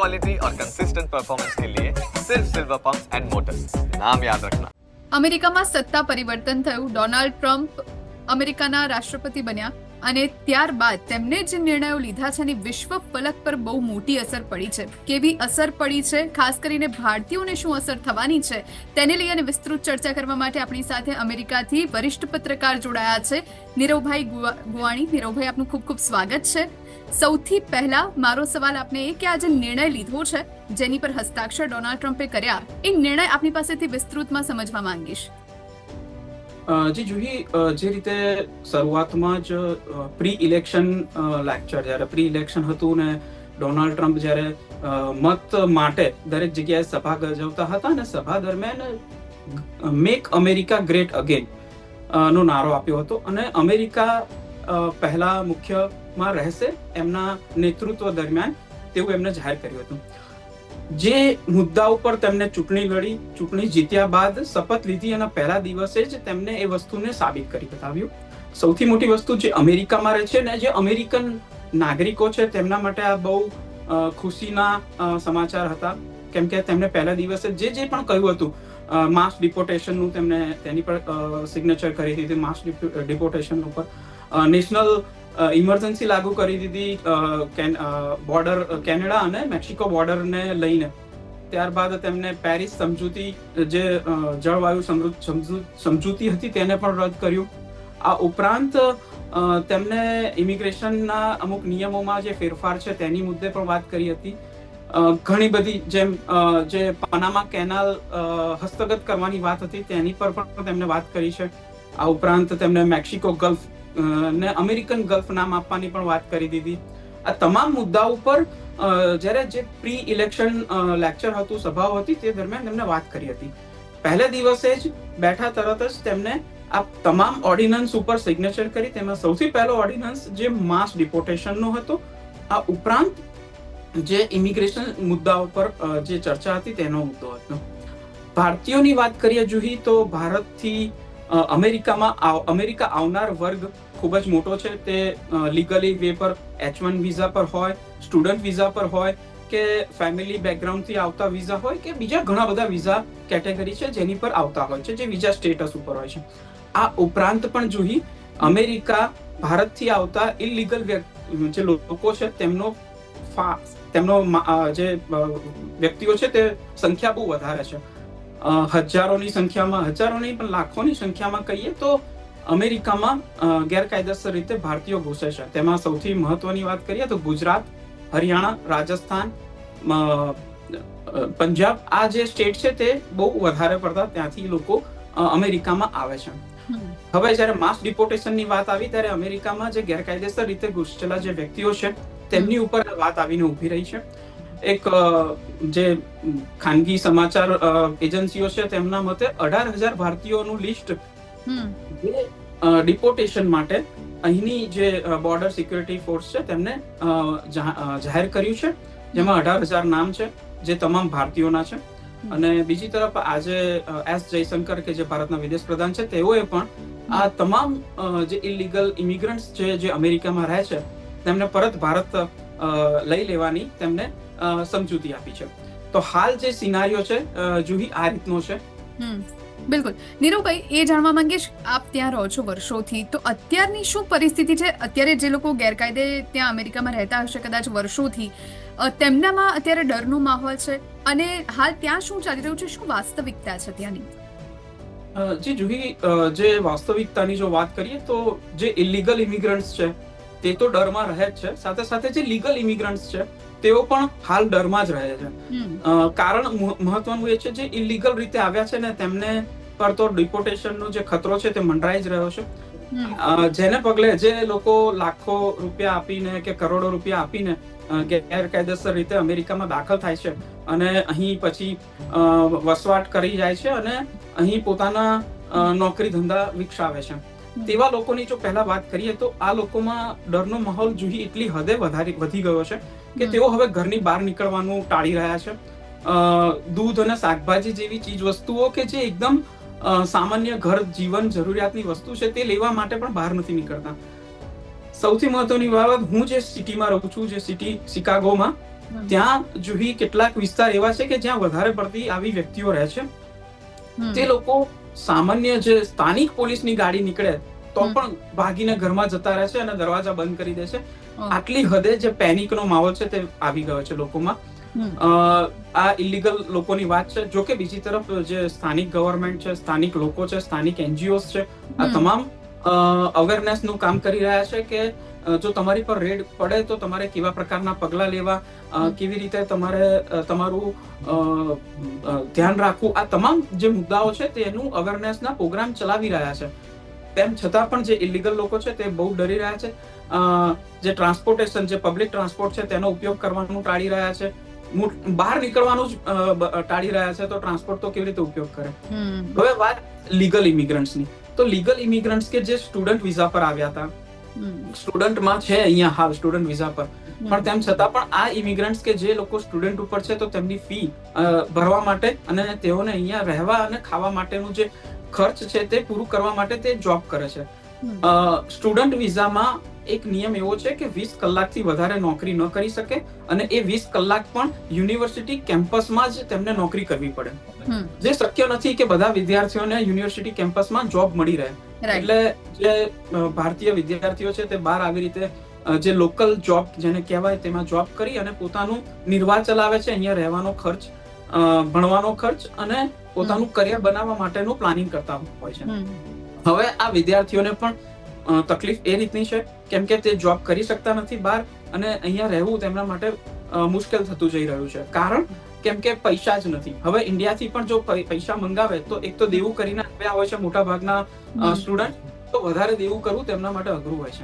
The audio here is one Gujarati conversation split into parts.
क्वालिटी और कंसिस्टेंट परफॉर्मेंस के लिए सिर्फ सिल्वर पंप्स एंड मोटर्स नाम याद रखना અમેરિકામાં સત્તા પરિવર્તન થયું ડોનાલ્ડ ટ્રમ્પ અમેરિકાના રાષ્ટ્રપતિ બન્યા અને ત્યારબાદ તેમને જે નિર્ણયો લીધા છે એની વિશ્વ ફલક પર બહુ મોટી અસર પડી છે કેવી અસર પડી છે ખાસ કરીને ભારતીયોને શું અસર થવાની છે તેને લઈ અને વિસ્તૃત ચર્ચા કરવા માટે આપણી સાથે અમેરિકાથી વરિષ્ઠ પત્રકાર જોડાયા છે નીરવભાઈ ગુવા- ગુવાણી નીરવભાઈ આપનું ખૂબ ખૂબ સ્વાગત છે સૌથી પહેલા મારો સવાલ આપને એ કે આ જે નિર્ણય લીધો છે, જેની પર હસ્તાક્ષર ડોનાલ્ડ ટ્રમ્પે કર્યા, એ નિર્ણય આપની પાસેથી વિસ્તૃતમાં સમજવા માંગીશ. જી, જુહી જે રીતે શરૂઆતમાં જ પ્રી ઇલેક્શન લેક્ચર જ્યારે પ્રી ઇલેક્શન હતું ને ડોનાલ્ડ ટ્રમ્પ જ્યારે મત માટે દરેક જગ્યાએ સભા ગજવતા હતા અને સભા દરમિયાન મેક અમેરિકા ગ્રેટ અગેન નો નારો આપ્યો હતો અને અમેરિકા પહેલા મુખ્યમાં રહેશે એમના નેતૃત્વ દરમિયાન તેવું એમને જાહેર કર્યું હતું. જે મુદ્દા ઉપર તેમને ચૂંટણી લડી, ચૂંટણી જીત્યા બાદ શપથ લીધી અને પહેલા દિવસે જ તેમને એ વસ્તુને સાબિત કરી બતાવ્યું. સૌથી મોટી વસ્તુ જે અમેરિકામાં રહે છે ને જે અમેરિકન નાગરિકો છે તેમના માટે આ બહુ ખુશીના સમાચાર હતા. કેમ કે તેમણે પહેલા દિવસે જે જે પણ કહ્યું હતું માસ ડિપોટેશનનું તેમને તેની પર સિગ્નેચર કરી હતી માસ ડિપોટેશન ઉપર. નેશનલ ઇમરજન્સી લાગુ કરી દીધી બોર્ડર કેનેડા અને મેક્સિકો બોર્ડરને લઈને. ત્યારબાદ તેમને પેરિસ સમજૂતી, જે જળવાયુ સમજૂ- સમજૂતી હતી તેને પણ રદ કર્યું. આ ઉપરાંત તેમને ઇમિગ્રેશનના અમુક નિયમોમાં જે ફેરફાર છે તેની મુદ્દે પણ વાત કરી હતી. ઘણી બધી જેમ જે પાનામાં કેનાલ હસ્તગત કરવાની વાત હતી તેની પર પણ તેમને વાત કરી છે. આ ઉપરાંત તેમને મેક્સિકો ગલ્ફ ને અમેરિકન ગલ્ફ નામ આપવાની પણ વાત કરી દીધી. આ તમામ મુદ્દા ઉપર જ્યારે જે પ્રી ઇલેક્શન લેક્ચર હતું, સભાઓ હતી, તે દરમિયાન તેમને વાત કરી હતી. પહેલા દિવસે જ બેઠા તરત જ તેમને આ તમામ ઓર્ડિનન્સ ઉપર સિગ્નેચર કરી. તેમાં સૌથી પહેલો ઓર્ડિનન્સ જે માસ ડિપોર્ટેશનનો હતો, આ ઉપરાંત જે ઇમિગ્રેશન મુદ્દાઓ પર જે ચર્ચા હતી, તેનો મુદ્દો હતો. ભારતીયોની વાત કરીએ, જુહી, તો ભારતથી અમેરિકામાં અમેરિકા આવનાર વર્ગ ખૂબ જ મોટો છે. તે લીગલી વે પર એચ વન વિઝા પર હોય સ્ટુડન્ટ વિઝા પર હોય કે ફેમિલી બેકગ્રાઉન્ડથી આવતા વિઝા હોય કે બીજા ઘણા બધા વિઝા કેટેગરી છે જેની પર આવતા હોય છે, જે વિઝા સ્ટેટસ ઉપર હોય છે. આ ઉપરાંત પણ જોઈ અમેરિકા, ભારતથી આવતા ઇલીગલ જે લોકો છે તેમનો તેમનો જે વ્યક્તિઓ છે તે સંખ્યા બહુ વધારે છે. હજારોની સંખ્યામાં, હજારોની પણ લાખોની સંખ્યામાં કહીએ તો અમેરિકામાં ગેરકાયદેસર રીતે ભારતીયો ઘૂસે છે. તેમાં સૌથી મહત્વની વાત કરીએ તો ગુજરાત હરિયાણા રાજસ્થાન પંજાબ આ જે સ્ટેટ છે તે બહુ વધારે પડતા ત્યાંથી લોકો અમેરિકામાં આવે છે. હવે જ્યારે માસ ડિપોટેશનની વાત આવી ત્યારે અમેરિકામાં જે ગેરકાયદેસર રીતે ઘૂસેલા જે વ્યક્તિઓ છે તેમની ઉપર વાત આવીને ઊભી રહી છે. એક જે ખાનગી સમાચાર એજન્સીઓ છે તેમના મતે અઢાર હજાર ભારતીયોનું લિસ્ટ જે ડિપોર્ટેશન માટે અહીંની જે બોર્ડર સિક્યુરિટી ફોર્સ છે તેમને જાહેર કર્યું છે જેમાં અઢાર હજાર નામ છે જે તમામ ભારતીયોના છે. અને બીજી તરફ આજે એસ જયશંકર કે જે ભારતના વિદેશ પ્રધાન છે તેઓએ પણ આ તમામ જે ઇલીગલ ઇમિગ્રન્ટ્સ છે જે અમેરિકામાં રહે છે તેમને પરત ભારત લઈ લેવાની તેમને સમજૂતી આપી છે. તો હાલ જે સિનારીઓ છે જુહી આ રીતનો છે. બિલકુલ. નીરવભાઈ એ જાણવા માંગીશ આપ ત્યાં રહો છો વર્ષોથી તો અત્યારની શું પરિસ્થિતિ છે? અત્યારે જે લોકો ગેરકાયદે ત્યાં અમેરિકામાં રહેતા હશે કદાચ વર્ષોથી તેમનામાં અત્યારે ડરનો માહોલ છે અને હાલ ત્યાં શું ચાલી રહ્યું છે? શું વાસ્તવિકતા છે ત્યાંની? જે જુહી જે વાસ્તવિકતાની જો વાત કરીએ તો જે ઇલીગલ ઇમિગ્રન્ટ્સ છે તે તો ડરમાં રહે જ છે. સાથે સાથે જે લીગલ ઇમિગ્રન્ટ્સ છે તેઓ પણ હાલ ડરમાં જ રહે છે. કારણ મહત્વનું એ છે જે ઇલીગલ રીતે આવ્યા છે ને તેમને પર તો ડિપોટેશનનો જે ખતરો છે તે મંડરાઈ જ રહ્યો છે. જેને પગલે જે લોકો લાખો રૂપિયા આપીને કે કરોડો રૂપિયા આપીને ગેરકાયદેસર રીતે અમેરિકામાં દાખલ થાય છે અને અહીં પછી વસવાટ કરી જાય છે અને અહીં પોતાના નોકરી ધંધા વિકસાવે છે. તેવા લોકોની જો પહેલા વાત કરીએ તો આ લોકોમાં ડરનો માહોલ જુહી એટલી હદે વધારી વધી ગયો છે કે તેઓ હવે ઘરની બહાર નીકળવાનું ટાળી રહ્યા છે. દૂધ અને શાકભાજી જેવી ચીજ વસ્તુઓ કે જે એકદમ સામાન્ય ઘર જીવન જરૂરિયાતની વસ્તુ છે તે લેવા માટે પણ બહાર નથી નીકળતા. સૌથી મહત્વની બાબત હું જે સિટીમાં રહું છું જે સિટી શિકાગોમાં ત્યાં જુહી કેટલાક વિસ્તાર એવા છે કે જ્યાં વધારે પડતી આવી વ્યક્તિઓ રહે છે. તે લોકો સામાન્ય જે સ્થાનિક પોલીસની ગાડી નીકળે તો પણ ભાગીને ઘરમાં જતા રહે છે અને દરવાજા બંધ કરી દે છે. આટલી હદે જે પેનિકનો માહોલ છે તે આવી ગયો છે લોકોમાં. આ ઇલીગલ લોકોની વાત છે. જો કે બીજી તરફ જે સ્થાનિક ગવર્મેન્ટ છે સ્થાનિક લોકો છે સ્થાનિક એનજીઓસ છે આ. તમામ અવેરનેસનું કામ કરી રહ્યા છે કે જો તમારી પર રેડ પડે તો તમારે કેવા પ્રકારના પગલા લેવા કેવી રીતે તમારે તમારું ધ્યાન રાખવું આ તમામ જે મુદ્દાઓ છે તેનું અવેરનેસના પ્રોગ્રામ ચલાવી રહ્યા છે. તેમ છતાં પણ જે ઇલીગલ લોકો છે તે બહુ ડરી રહ્યા છે. જે ટ્રાન્સપોર્ટેશન જે પબ્લિક ટ્રાન્સપોર્ટ છે તેનો ઉપયોગ કરવાનું ટાળી રહ્યા છે. બહાર નીકળવાનું જ ટાળી રહ્યા છે તો ટ્રાન્સપોર્ટ તો કેવી રીતે ઉપયોગ કરે? હવે વાત લીગલ ઇમિગ્રન્ટ્સની તો લીગલ ઇમિગ્રન્ટ્સ કે જે સ્ટુડન્ટ વિઝા પર આવ્યા હતા સ્ટુડન્ટમાં છે અહીંયા હાલ સ્ટુડન્ટ વિઝા પર. પણ તેમ છતાં પણ આ ઇમિગ્રન્ટ્સ કે જે લોકો સ્ટુડન્ટ ઉપર છે તો તેમની ફી ભરવા માટે અને તેઓને અહીંયા રહેવા અને ખાવા માટેનું જે ખર્ચ છે તે પૂરું કરવા માટે તે જોબ કરે છે. સ્ટુડન્ટ વિઝામાં એક નિયમ એવો છે કે વીસ કલાકથી વધારે નોકરી ન કરી શકે અને એ વીસ કલાક પણ યુનિવર્સિટી કેમ્પસમાં જ તેમને નોકરી કરવી પડે. જે શક્ય નથી કે બધા વિદ્યાર્થીઓને યુનિવર્સિટી કેમ્પસમાં જોબ મળી રહે. એટલે જે ભારતીય વિદ્યાર્થીઓ છે તે બહાર આવી રીતે જે લોકલ જોબ જેને કહેવાય તેમાં જોબ કરી અને પોતાનું નિર્વાહ ચલાવે છે અહીંયા રહેવાનો ખર્ચ ભણવાનો ખર્ચ અને પોતાનું કરિયર બનાવવા માટેનું પ્લાનિંગ કરતા હોય છે. હવે આ વિદ્યાર્થીઓને પણ તકલીફ એ રીતની છે કેમ કે તે જોબ કરી શકતા નથી બહાર અને અહીંયા રહેવું તેમના માટે મુશ્કેલ થતું જઈ રહ્યું છે. કારણ કેમ કે પૈસા જ નથી. હવે ઇન્ડિયાથી પણ જો પૈસા મંગાવે તો એક તો દેવું કરીને આવ્યા હોય છે મોટા ભાગના સ્ટુડન્ટ તો વધારે દેવું કરવું તેમના માટે અઘરું હોય છે.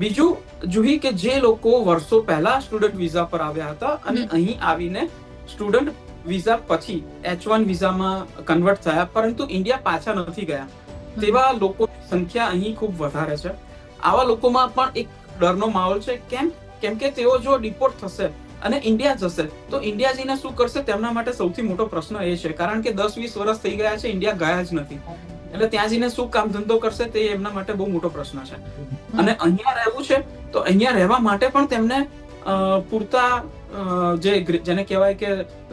બીજું જુહી કે જે લોકો વર્ષો પહેલા સ્ટુડન્ટ વિઝા પર આવ્યા હતા અને અહીં આવીને સ્ટુડન્ટ વિઝા પછી એચ વન વિઝામાં કન્વર્ટ થયા પરંતુ ઇન્ડિયા પાછા નથી ગયા. તેવા લોકોની સંખ્યા અહીં ખૂબ વધારે છે. આવા લોકોમાં પણ એક ડરનો માહોલ છે. કેમ? કેમ કે તેઓ જો ડિપોર્ટ થશે અને ઇન્ડિયા જશે, તો ઇન્ડિયા શું કરશે? તેમના માટે સૌથી મોટો પ્રશ્ન એ છે. કારણ કે દસ વીસ વર્ષ થઈ ગયા છે ઇન્ડિયા ગયા જ નથી. એટલે ત્યાં જઈને શું કામ ધંધો કરશે તે એમના માટે બહુ મોટો પ્રશ્ન છે. અને અહીંયા રહેવું છે, તો અહીંયા રહેવા માટે પણ તેમને પૂરતા જે જેને કહેવાય કે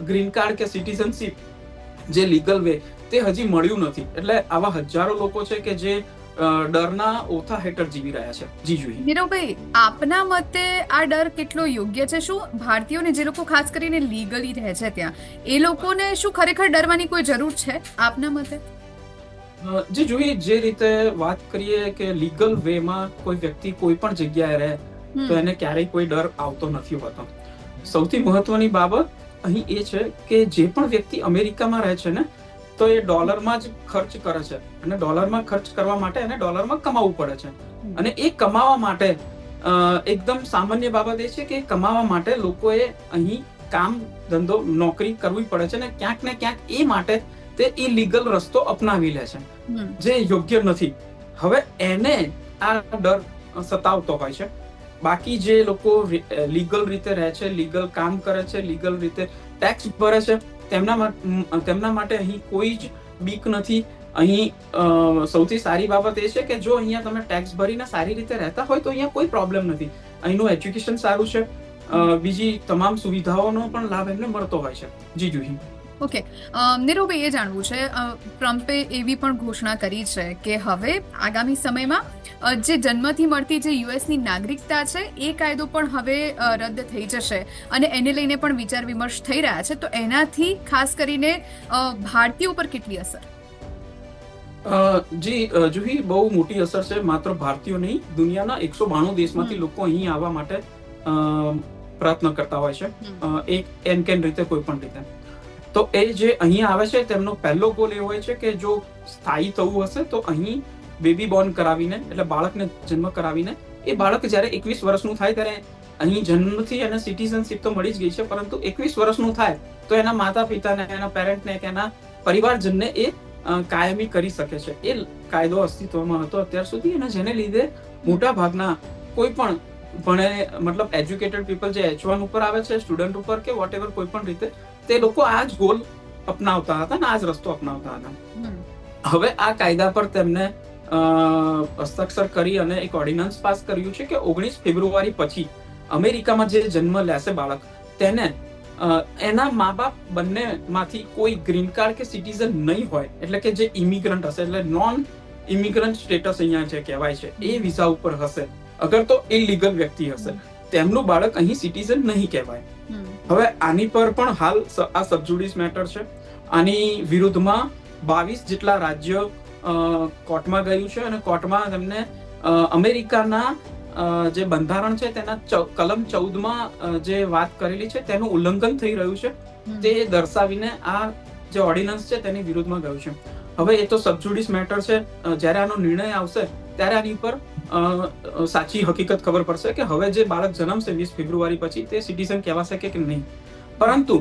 ગ્રીન કાર્ડ કે સિટીઝનશીપ, જે લીગલ વે તે હજી મળ્યું નથી. એટલે આવા હજારો લોકો છે કે જે ડરના ઓથા હેઠળ જીવી રહ્યા છે. જી જોઈએ. નીરવભાઈ આપના મતે આ ડર કેટલો યોગ્ય છે? શું ભારતીયોને જે લોકો ખાસ કરીને લીગલી રહે છે ત્યાં એ લોકોને શું ખરેખર ડરવાની કોઈ જરૂર છે આપના મતે? જે જોઈએ જે રીતે વાત કરીએ કે લીગલ વેમાં કોઈ વ્યક્તિ કોઈ પણ જગ્યાએ રહે તો એને ક્યારેય કોઈ ડર આવતો નથી હોતો. સૌથી મહત્વની બાબત અહીં એ છે કે જે પણ વ્યક્તિ અમેરિકામાં રહે છે ને તો એ ડોલરમાં જ ખર્ચ કરે છે. અને ડોલરમાં ખર્ચ કરવા માટે એને ડોલરમાં કમાવવું પડે છે. અને એ કમાવા માટે એકદમ સામાન્ય બાબત એ છે કે કમાવા માટે લોકોએ અહીં કામ ધંધો નોકરી કરવી પડે છે ને ક્યાંક ને ક્યાંક એ માટે તે ઇલીગલ રસ્તો અપનાવી લે છે. જે યોગ્ય નથી. હવે એને આ ડર સતાવતો હોય છે. બાકી જે લોકો લીગલ રીતે રહે છે લીગલ કામ કરે છે લીગલ રીતે ટેક્સ ભરે છે તેમના તેમના માટે અહીં કોઈ જ બીક નથી. અહીં સૌથી સારી બાબત એ છે કે જો અહીંયા તમે ટેક્સ ભરીને સારી રીતે રહેતા હોય તો અહીંયા કોઈ પ્રોબ્લેમ નથી. અહીંનું એજ્યુકેશન સારું છે. બીજી તમામ સુવિધાઓનો પણ લાભ એમને મળતો હોય છે. જી જુહી ઓકે. અમ, એ જાણવું છે ટ્રમ્પે એવી પણ ઘોષણા કરી છે કે હવે આગામી સમયમાં જે જન્મથી મળતી જે યુએસની નાગરિકતા છે એ કાયદો પણ હવે રદ થઈ જશે. અને એને લઈને પણ વિચાર વિમર્શ થઈ રહ્યા છે તો એનાથી ખાસ કરીને ભારતીયો ઉપર કેટલી અસર? અ, જી જુહી બહુ મોટી અસર છે માત્ર ભારતીયો નહીં દુનિયાના એકસો બાણું દેશમાંથી લોકો અહીં આવવા માટે પ્રયત્ન કરતા હોય છે. એક એન કેન રીતે કોઈ પણ રીતે. તો એ જે અહીં આવે છે, તેમનો પહેલો ગોલ એ હોય છે કે જો સ્થાયી થવું હશે, તો અહીં બેબી બોર્ન કરાવીને, એટલે બાળકને જન્મ કરાવીને, એ બાળક જ્યારે એકવીસ વર્ષનું થાય ત્યારે અહીં જન્મથી એને સિટીઝનશીપ તો મળી જ ગઈ છે, પરંતુ એકવીસ વર્ષનું થાય, તો એના માતા પિતાને એના પેરેન્ટને કે એના પરિવારજનને એ કાયમી કરી શકે છે. એ કાયદો અસ્તિત્વમાં હતો અત્યાર સુધી અને જેને લીધે મોટા ભાગના કોઈ પણ ભણે, મતલબ એજ્યુકેટેડ પીપલ જે એચ વન ઉપર આવે છે સ્ટુડન્ટ ઉપર કે વોટ એવર કોઈ પણ રીતે તે લોકો આ જ ગોલ અપનાવતા હતા ને આ જ રસ્તો અપનાવતા હતા. હવે આ કાયદા પર તેમને હસ્તાક્ષર કરી અને એક ઓર્ડિનન્સ પાસ કર્યું છે કે ઓગણીસ ફેબ્રુઆરી પછી અમેરિકામાં જે જન્મ લેશે બાળક તેને એના મા બાપ બંનેમાંથી કોઈ ગ્રીન કાર્ડ કે સિટીઝન નહીં હોય એટલે કે જે ઇમિગ્રન્ટ હશે એટલે નોન ઇમિગ્રન્ટ સ્ટેટસ અહીંયા જે કહેવાય છે એ વિઝા ઉપર હશે. અગર તો ઇલીગલ વ્યક્તિ હશે. તેમનું બાળક અહીં સિટીઝન નહીં કહેવાય. હવે આની પર પણ હાલ આ સબજુડિસ મેટર છે. આની વિરુદ્ધમાં બાવીસ જેટલા રાજ્ય કોર્ટમાં ગયું છે અને કોર્ટમાં તેમને અમેરિકાના જે બંધારણ છે તેના કલમ ચૌદમાં જે વાત કરેલી છે તેનું ઉલ્લંઘન થઈ રહ્યું છે. તે દર્શાવીને આ જે ઓર્ડિનન્સ છે તેની વિરુદ્ધમાં ગયું છે. હવે એ તો સબજુડિસ મેટર છે. જ્યારે આનો નિર્ણય આવશે ત્યારે આની પર અ, અ, સાચી હકીકત ખબર પડશે કે હવે જે બાળક જન્મશે વીસ ફેબ્રુઆરી પછી તે સિટીઝન કહેવાશે કે નહીં. પરંતુ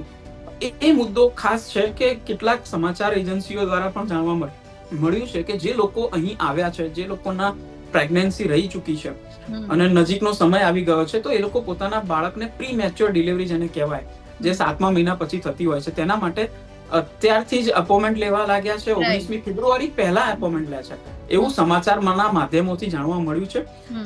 એ મુદ્દો ખાસ છે કે કેટલાક સમાચાર એજન્સીઓ દ્વારા પણ જાણવા મળ- મળ્યું છે કે જે લોકો અહીં આવ્યા છે જે લોકોના પ્રેગ્નન્સી રહી ચૂકી છે અને નજીકનો સમય આવી ગયો છે તો એ લોકો પોતાના બાળકને પ્રી મેચ્યોર ડિલિવરી જેને કહેવાય જે સાતમા મહિના પછી થતી હોય છે તેના માટે અત્યારથી જ અપોઇન્ટમેન્ટ લેવા લાગ્યા છે. ઓગણીસમી ફેબ્રુઆરી પહેલા અપોઇન્ટમેન્ટ લે છે. એવું સમાચારના માધ્યમોથી જાણવા મળ્યું છે.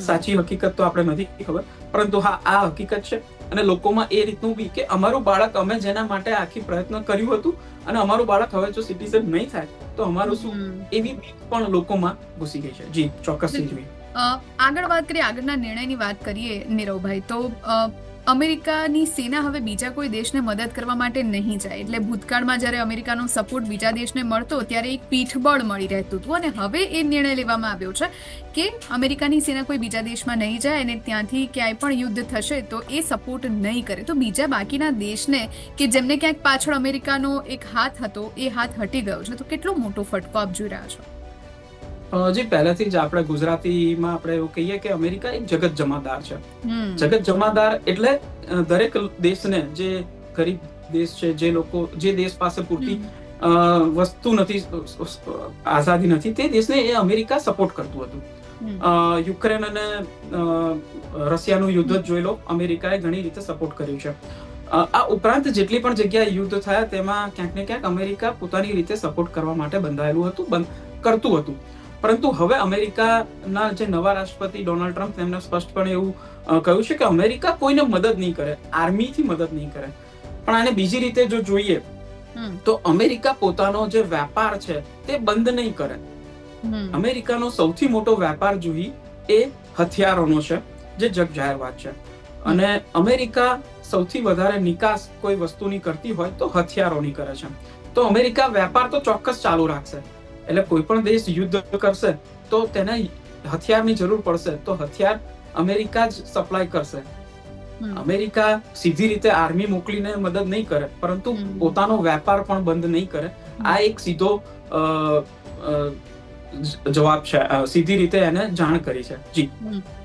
સાચી હકીકત તો આપણે નથી ખબર. પરંતુ હા આ હકીકત છે. અને લોકોમાં એ રીતનું બી કે અમારું બાળક અમે જેના માટે આખી પ્રયત્ન કર્યું હતું અને અમારું બાળક હવે જો સિટીઝન નહીં થાય તો અમારું શું? એવી બીક પણ લોકોમાં ઘૂસી ગઈ છે. જી ચોક્કસ આગળ વાત કરીએ આગળના નિર્ણયની વાત કરીએ નીરવભાઈ. તો અમેરિકાની સેના હવે બીજા કોઈ દેશને મદદ કરવા માટે નહીં જાય. એટલે ભૂતકાળમાં જ્યારે અમેરિકાનો સપોર્ટ બીજા દેશને મળતો ત્યારે એક પીઠબળ મળી રહેતું હતું. અને હવે એ નિર્ણય લેવામાં આવ્યો છે કે અમેરિકાની સેના કોઈ બીજા દેશમાં નહીં જાય અને ત્યાંથી ક્યાંય પણ યુદ્ધ થશે તો એ સપોર્ટ નહીં કરે. તો બીજા બાકીના દેશને કે જેમને ક્યાંક પાછળ અમેરિકાનો એક હાથ હતો, એ હાથ હટી ગયો છે. તો કેટલો મોટો ફટકો આપ જોઈ રહ્યા છો? જી પહેલેથી જ આપણે ગુજરાતીમાં આપણે એવું કહીએ કે અમેરિકા એક જગત જમાદાર છે. જગત જમાદાર એટલે દરેક દેશને જે ગરીબ દેશ છે જે લોકો જે દેશ પાસે પૂરતી વસ્તુ નથી આઝાદી નથી તે દેશને એ અમેરિકા સપોર્ટ કરતું હતું. યુક્રેન અને રશિયાનું યુદ્ધ જ જોઈ લો અમેરિકાએ ઘણી રીતે સપોર્ટ કર્યું છે. આ ઉપરાંત જેટલી પણ જગ્યાએ યુદ્ધ થયા તેમાં ક્યાંક ને ક્યાંક અમેરિકા પોતાની રીતે સપોર્ટ કરવા માટે બંધાયેલું હતું બંધ કરતું હતું. પરંતુ હવે અમેરિકાના જે નવા રાષ્ટ્રપતિ ડોનાલ્ડ ટ્રમ્પ તેમને સ્પષ્ટપણે એવું કહ્યું છે કે અમેરિકા કોઈને મદદ નહીં કરે આર્મીથી મદદ નહીં કરે. પણ આને બીજી રીતે જો જોઈએ તો અમેરિકા પોતાનો જે વેપાર છે તે બંધ નહીં કરે. અમેરિકાનો સૌથી મોટો વેપાર જોઈ એ હથિયારોનો છે જે જગ જાહેરવાદ છે. અને અમેરિકા સૌથી વધારે નિકાસ કોઈ વસ્તુની કરતી હોય તો હથિયારોની કરે છે. તો અમેરિકા વેપાર તો ચોક્કસ ચાલુ રાખશે. એટલે કોઈ પણ દેશ યુદ્ધ કરશે તો તેને હથિયારની જરૂર પડશે. તો હથિયાર અમેરિકા જ સપ્લાય કરશે. અમેરિકા સીધી રીતે આર્મી મોકલીને મદદ નહીં કરે પરંતુ પોતાનો વેપાર પણ બંધ નહીં કરે. આ એક સીધો જવાબ છે. સીધી રીતે એને જાણ કરી છે. જી.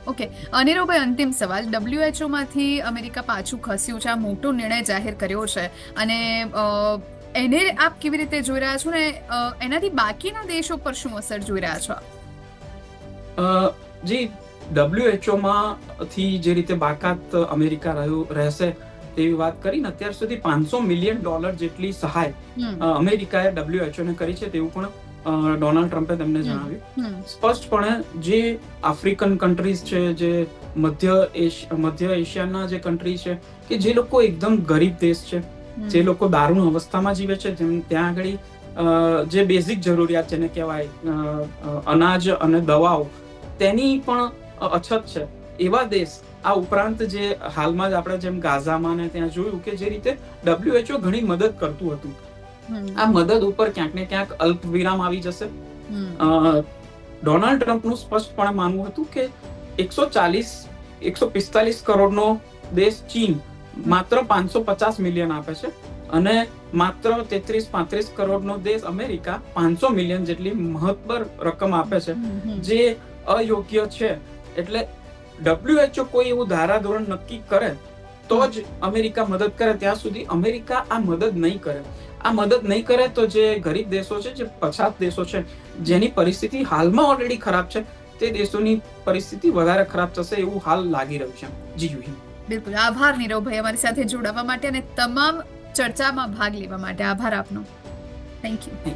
ઓકે. અનિરુભાઈ અંતિમ સવાલ. WHO માંથી અમેરિકા પાછું ખસ્યું છે. આ મોટો નિર્ણય જાહેર કર્યો છે. અને એને આપ કેવી રીતે જોઈ રહ્યા છો ને એનાથી બાકીના દેશો પર શું અસર જોઈ રહ્યા છો? જી ડબ્લ્યુએચઓ માં થી જે રીતે બાકાત અમેરિકા રહ્યું રહેશે તેવી વાત કરીને અત્યાર સુધી પાંચસો મિલિયન ડોલર જેટલી સહાય અમેરિકાએ ડબ્લ્યુએચઓ ને કરી છે તેવું પણ ડોનાલ્ડ ટ્રમ્પે તેમને જણાવ્યું. સ્પષ્ટપણે જે આફ્રિકન કન્ટ્રીઝ છે જે મધ્ય મધ્ય એશિયાના જે કન્ટ્રી છે કે જે લોકો એકદમ ગરીબ દેશ છે. જે લોકો દારૂણ અવસ્થામાં જીવે છે જેમ ત્યાં આગળ જે બેઝિક જરૂરિયાત જેને કહેવાય અનાજ અને દવાઓ તેની પણ અછત છે. એવા દેશ આ ઉપરાંત જે હાલમાં જ આપણે જેમ ગાઝામાં ને ત્યાં જોયું કે જે રીતે ડબ્લ્યુએચઓ ઘણી મદદ કરતું હતું. આ મદદ ઉપર ક્યાંક ને ક્યાંક અલ્પ વિરામ આવી જશે. અ, ડોનાલ્ડ ટ્રમ્પનું સ્પષ્ટપણે માનવું હતું કે એકસો ચાલીસ એકસો પિસ્તાલીસ કરોડનો દેશ ચીન માત્ર પાંચસો પચાસ મિલિયન આપે છે. અને માત્ર તેત્રીસ પાંત્રીસ કરોડનો દેશ અમેરિકા પાંચસો મિલિયન જેટલી મહત્તર રકમ આપે છે. જે અયોગ્ય છે. એટલે ડબ્લ્યુએચઓ કોઈ એવું ધારાધોરણ નક્કી કરે તો જ અમેરિકા મદદ કરે. ત્યાં સુધી અમેરિકા આ મદદ નહીં કરે. આ મદદ નહીં કરે તો જે ગરીબ દેશો છે જે પછાત દેશો છે જેની પરિસ્થિતિ હાલમાં ઓલરેડી ખરાબ છે તે દેશોની પરિસ્થિતિ વધારે ખરાબ થશે એવું હાલ લાગી રહ્યું છે. જી યુહી બિલકુલ આભાર નીરવભાઈ અમારી સાથે જોડાવા માટે અને તમામ ચર્ચામાં ભાગ લેવા માટે. આભાર આપનો. Thank you